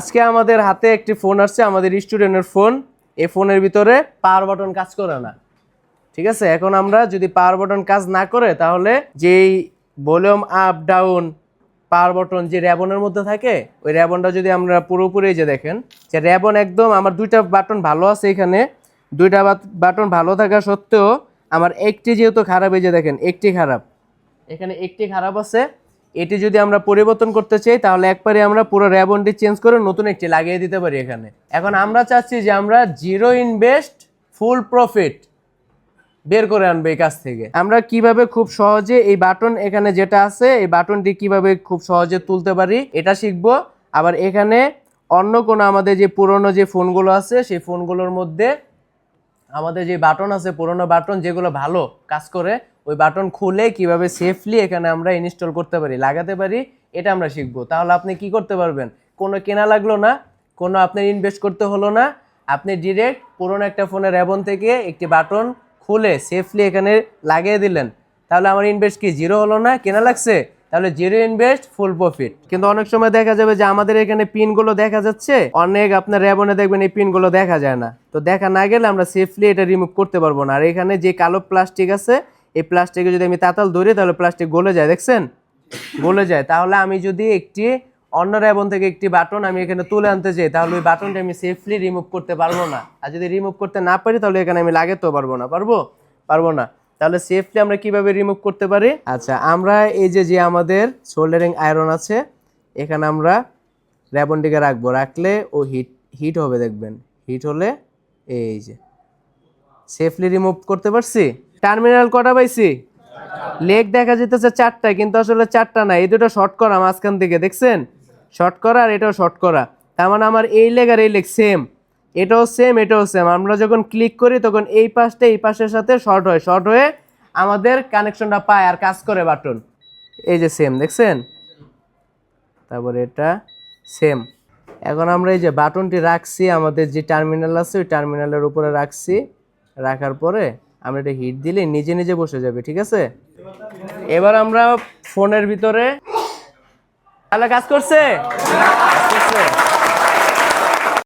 আজকে আমাদের হাতে একটি ফোন আসছে, আমাদের স্টুডেন্টের ফোন। এই ফোনের ভিতরে পাওয়ার বাটন কাজ করে না। ঠিক আছে? এখন আমরা যদি পাওয়ার বাটন কাজ না করে, তাহলে যেই volume up down power button যে র্যাবনের মধ্যে থাকে, ওই র্যাবনটা যদি আমরা পুরোপুরি যে দেখেন, যে র্যাবন একদম আমার দুইটা বাটন ভালো আছে এখানে। দুইটা বাটন ভালো থাকা সত্ত্বেও আমার একটি যেহেতু খারাপ, এই যে দেখেন, একটি খারাপ। এখানে একটি খারাপ আছে। এটি যদি আমরা পরিবর্তন করতে চাই, তাহলে একবারে আমরা পুরো র্যাবনটি চেঞ্জ করে নতুন একটি লাগিয়ে দিতে পারি এখানে। এখন আমরা চাচ্ছি যে আমরা জিরো ইনভেস্ট, ফুল প্রফিট বের করে আনবে এই কাছ থেকে। আমরা কীভাবে খুব সহজে এই বাটন এখানে যেটা আছে, এই বাটনটি কীভাবে খুব সহজে তুলতে পারি, এটা শিখব। আবার এখানে অন্য কোনো আমাদের যে পুরনো যে ফোনগুলো আছে, সেই ফোনগুলোর মধ্যে আমাদের যে বাটন আছে, পুরোনো বাটন যেগুলো ভালো কাজ করে, ওই বাটন খুলে কীভাবে সেফলি এখানে আমরা ইনস্টল করতে পারি, লাগাতে পারি, এটা আমরা শিখব। তাহলে আপনি কি করতে পারবেন? কোনো কেনা লাগল না, কোনো আপনার ইনভেস্ট করতে হলো না, আপনি ডিরেক্ট পুরোনো একটা ফোনের অ্যাবন থেকে একটি বাটন খুলে সেফলি এখানে লাগিয়ে দিলেন। তাহলে আমার ইনভেস্ট কি জিরো হলো না? কেনা লাগছে? তাহলে জিরো ইনভেস্ট, ফুল প্রফিট। কিন্তু অনেক সময় দেখা যাবে যে আমাদের এখানে পিনগুলো দেখা যাচ্ছে, অনেক আপনার র্যাবনে দেখবেন এই পিনগুলো দেখা যায় না। তো দেখা না গেলে আমরা সেফলি এটা রিমুভ করতে পারব না। আর এখানে যে কালো প্লাস্টিক আছে, এই প্লাস্টিকে যদি আমি তাতাল ধরি, তাহলে প্লাস্টিক গলে যায়, দেখছেন? গলে যায়। তাহলে আমি যদি একটি অন্য র্যাবন থেকে একটি বাটন আমি এখানে তুলে আনতে চাই, তাহলে ওই বাটনটা আমি সেফলি রিমুভ করতে পারব না। আর যদি রিমুভ করতে না পারি, তাহলে এখানে আমি লাগাতেও পারব না। পারব? পারব না। তাহলে সেফলি আমরা কীভাবে রিমুভ করতে পারি? আচ্ছা আমরা এই যে যে আমাদের সোল্ডারিং আয়রন আছে, এখানে আমরা র্যাবনটিকে রাখব। রাখলে ও হিট হিট হবে, দেখবেন। হিট হলে এই যে সেফলি রিমুভ করতে পারছি? টার্মিনাল কটা পাইছি? লেগ দেখা যেতেছে চারটা কিন্তু আসলে চারটা না। এই দুটো শর্ট করা মাঝখান থেকে, দেখছেন? শর্ট করা আর এটাও শর্ট করা। তার মানে আমার এই লেগ আর এই লেগ সেম এটাও সেম এটাও সেম আমরা যখন ক্লিক করি, তখন এই পাশটা এই পাশের সাথে শর্ট হয়। শর্ট হয়ে আমাদের কানেকশনটা পায় আর কাজ করে বাটন এই যে সেম দেখছেন? তারপরে এটা সেম এখন আমরা এই যে বাটনটি রাখছি, আমাদের যে টার্মিনাল আছে, ওই টার্মিনালের উপরে রাখছি। রাখার পরে আমরা এটা হিট দিলে নিজে নিজে বসে যাবে, ঠিক আছে? এবার আমরা ফোনের ভিতরে তাহলে কাজ করছে।